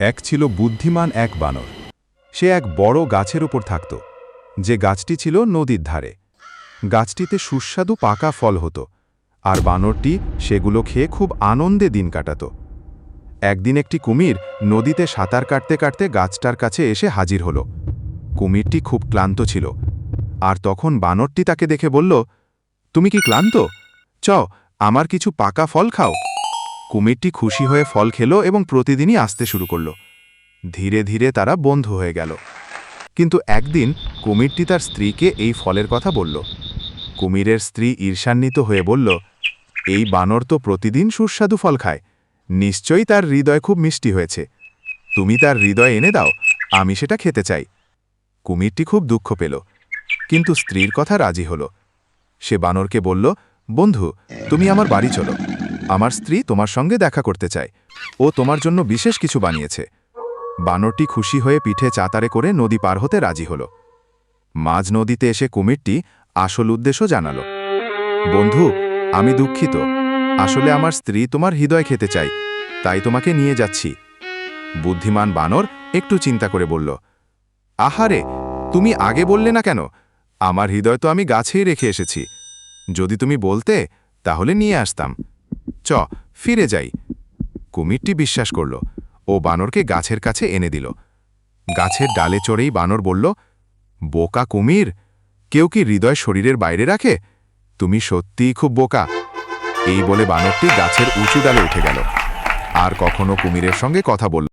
এক ছিল বুদ্ধিমান এক বানর। সে এক বড় গাছের উপর থাকত। যে গাছটি ছিল নদীর ধারে। গাছটিতে সুস্বাদু পাকা ফল হতো, আর বানরটি সেগুলো খেয়ে খুব আনন্দে দিন কাটাত। একদিন একটি কুমির নদীতে সাঁতার কাটতে কাটতে গাছটার কাছে এসে হাজির হল। কুমিরটি খুব ক্লান্ত ছিল, আর তখন বানরটি তাকে দেখে বলল, তুমি কি ক্লান্ত? চ আমার কিছু পাকা ফল খাও। কুমিরটি খুশি হয়ে ফল খেল এবং প্রতিদিনই আসতে শুরু করল। ধীরে ধীরে তারা বন্ধু হয়ে গেল। কিন্তু একদিন কুমিরটি তার স্ত্রীকে এই ফলের কথা বলল। কুমিরের স্ত্রী ঈর্ষান্বিত হয়ে বলল, এই বানর তো প্রতিদিন সুস্বাদু ফল খায়। নিশ্চয়ই তার হৃদয় খুব মিষ্টি হয়েছে। তুমি তার হৃদয় এনে দাও, আমি সেটা খেতে চাই। কুমিরটি খুব দুঃখ পেল, কিন্তু স্ত্রীর কথা রাজি হল। সে বানরকে বলল, বন্ধু, তুমি আমার বাড়ি চলো। আমার স্ত্রী তোমার সঙ্গে দেখা করতে চায়। ও তোমার জন্য বিশেষ কিছু বানিয়েছে। বানরটি খুশি হয়ে পিঠে চাতারে করে নদী পার হতে রাজি হল। মাঝ নদীতে এসে কুমিরটি আসল উদ্দেশ্য জানাল। বন্ধু, আমি দুঃখিত। আসলে আমার স্ত্রী তোমার হৃদয় খেতে চাই, তাই তোমাকে নিয়ে যাচ্ছি। বুদ্ধিমান বানর একটু চিন্তা করে বলল, আহারে, তুমি আগে বললে না কেন? আমার হৃদয় তো আমি গাছেই রেখে এসেছি। যদি তুমি বলতে, তাহলে নিয়ে আসতাম। ফিরে যাই। কুমিরটি বিশ্বাস করল। ও বানরকে গাছের কাছে এনে দিল। গাছের ডালে চড়েই বানর বলল, বোকা কুমির, কেউ কি হৃদয় শরীরের বাইরে রাখে? তুমি সত্যিই খুব বোকা। এই বলে বানরটি গাছের উঁচু ডালে উঠে গেল। আর কখনো কুমিরের সঙ্গে কথা বলল